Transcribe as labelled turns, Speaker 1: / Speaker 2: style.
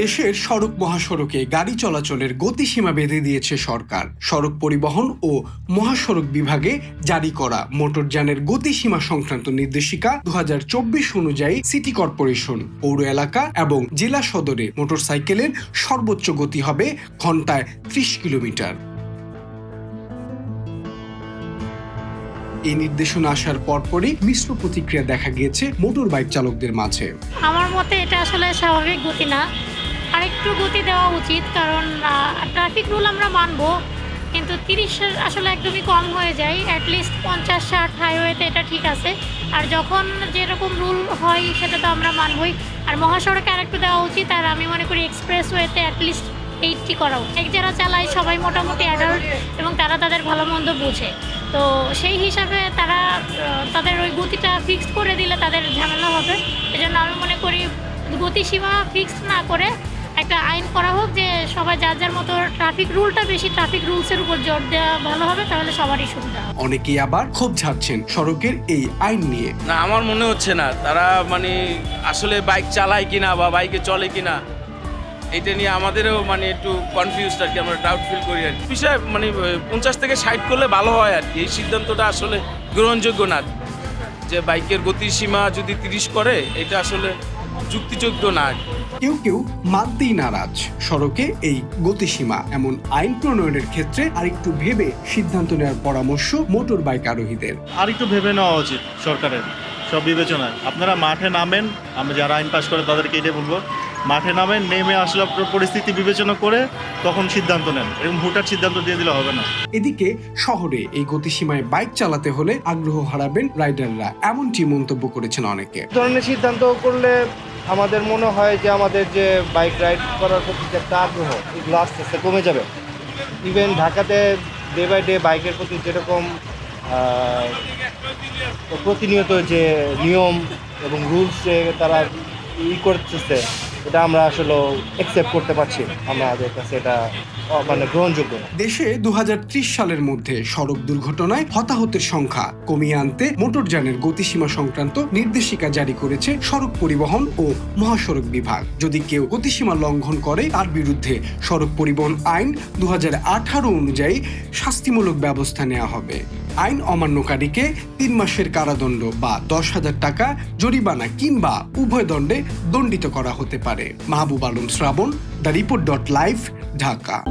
Speaker 1: দেশের সড়ক মহাসড়কে গাড়ি চলাচলের গতিসীমা বেঁধে দিয়েছে সরকার। সড়ক পরিবহন ও মহাসড়ক বিভাগে জারি করা মোটরযানের গতিসীমা সংক্রান্ত নির্দেশিকা দুহাজার চব্বিশ অনুযায়ী সিটি কর্পোরেশন, পৌর এলাকা এবং জেলা সদরে মোটরসাইকেলের সর্বোচ্চ গতি হবে ঘন্টায় ত্রিশ কিলোমিটার। এই নির্দেশনা আসার পরপরই মিশ্র প্রতিক্রিয়া দেখা গিয়েছে মোটর বাইক চালকদের মাঝে।
Speaker 2: আমার মতে এটা আসলে স্বাভাবিক গতি না। আরেকটু গতি দেওয়া উচিত, কারণ ট্রাফিক রুল আমরা মানব, কিন্তু তিরিশ আসলে একদমই কম হয়ে যায় অ্যাটলিস্ট পঞ্চাশ ষাট হাইওয়েতে এটা ঠিক আছে। আর যখন যেরকম রুল হয়, সেটা তো আমরা মানবই। আর মহাসড়কে আরেকটু দেওয়া উচিত, আর আমি মনে করি এক্সপ্রেস ওয়েতে অ্যাটলিস্ট এইটটি করা এক যারা চালায়, সবাই মোটামুটি অ্যাডাল্ট এবং তারা তাদের ভালো মন্দ বুঝে। তো সেই হিসাবে তারা তাদের ওই গতিটা ফিক্সড করে দিলে তাদের ঝামেলা হবে। এজন্য আমি মনে করি গতিসীমা ফিক্সড না করে সবাই যার যার মতো ট্রাফিক রুলটা বেশি ট্রাফিক রুলসের উপর জোর দেওয়া ভালো হবে তাহলে সবারই সুবিধা হবে।
Speaker 1: অনেকেই আবার ক্ষোভ ঝাড়ছেন সড়কের এই আইন নিয়ে।
Speaker 3: না আমার মনে হচ্ছে না। তারা মানে আসলে বাইক চালায় কিনা বা বাইকে চলে কিনা এটা নিয়ে আমাদেরও মানে একটু কনফিউজড আর কি আমরা ডাউট ফিল করি আর কি। বিষয় মানে পঞ্চাশ থেকে ষাট করলে ভালো হয় আর কি। এই সিদ্ধান্তটা আসলে গ্রহণযোগ্য না। যে বাইকের গতির সীমা যদি তিরিশ করে এটা আসলে যুক্তিযোগ্য না।
Speaker 1: কেউ কেউ মানতেই নারাজ। সড়কে এই গতিসীমা এমন আইন প্রণয়নের ক্ষেত্রে আরেকটু ভেবে সিদ্ধান্ত নেওয়ার পরামর্শ মোটর বাইক আরোহীদের।
Speaker 4: আরেকটু ভেবে নেওয়া উচিত সরকারের সব বিবেচনায়। আপনারা মাঠে নামেন আমরা যারা আইন পাশ করে তাদেরকে এটাই বলব। মাঠে নামেন নেমে আসলে আপনার পরিস্থিতি বিবেচনা করে তখন সিদ্ধান্ত নেন। এরকম হুটার সিদ্ধান্ত দিয়ে দিলে হবে না।
Speaker 1: এদিকে শহরে এই গতিসীমায় বাইক চালাতে হলে আগ্রহ হারাবেন রাইডাররা এমনটি মন্তব্য করেছেন অনেকে।
Speaker 5: এই ধরনের সিদ্ধান্ত করলে আমাদের মনে হয় যে আমাদের যে বাইক রাইড করার প্রতি যে একটা আগ্রহ এগুলো আস্তে আস্তে কমে যাবে। ইভেন ঢাকাতে ডে বাই ডে বাইকের প্রতি যেরকম প্রতিনিয়ত যে নিয়ম এবং রুলস যে তারা ই করতেছে এটা আমরা আসলে অ্যাকসেপ্ট করতে পারছি। আমাদের কাছে এটা মানে গ্রহণযোগ্য না।
Speaker 1: দেশে দুহাজার ত্রিশ সালের মধ্যে সড়ক দুর্ঘটনায় হতাহতের সংখ্যা কমিয়ে আনতে মোটরযানের গতিসীমা সংক্রান্ত নির্দেশিকা জারি করেছে সড়ক পরিবহন ও মহাসড়ক বিভাগ। যদি কেউ গতিসীমা লঙ্ঘন করে, তার বিরুদ্ধে সড়ক পরিবহন আইন দু হাজার আঠারো অনুযায়ী শাস্তিমূলক ব্যবস্থা নেওয়া হবে। আইন অমান্যকারীকে তিন মাসের কারাদণ্ড বা দশ হাজার টাকা জরিমানা কিংবা উভয় দণ্ডে দণ্ডিত করা হতে পারে। Mahbub Alam Shrabon, the report dot live, Dhaka.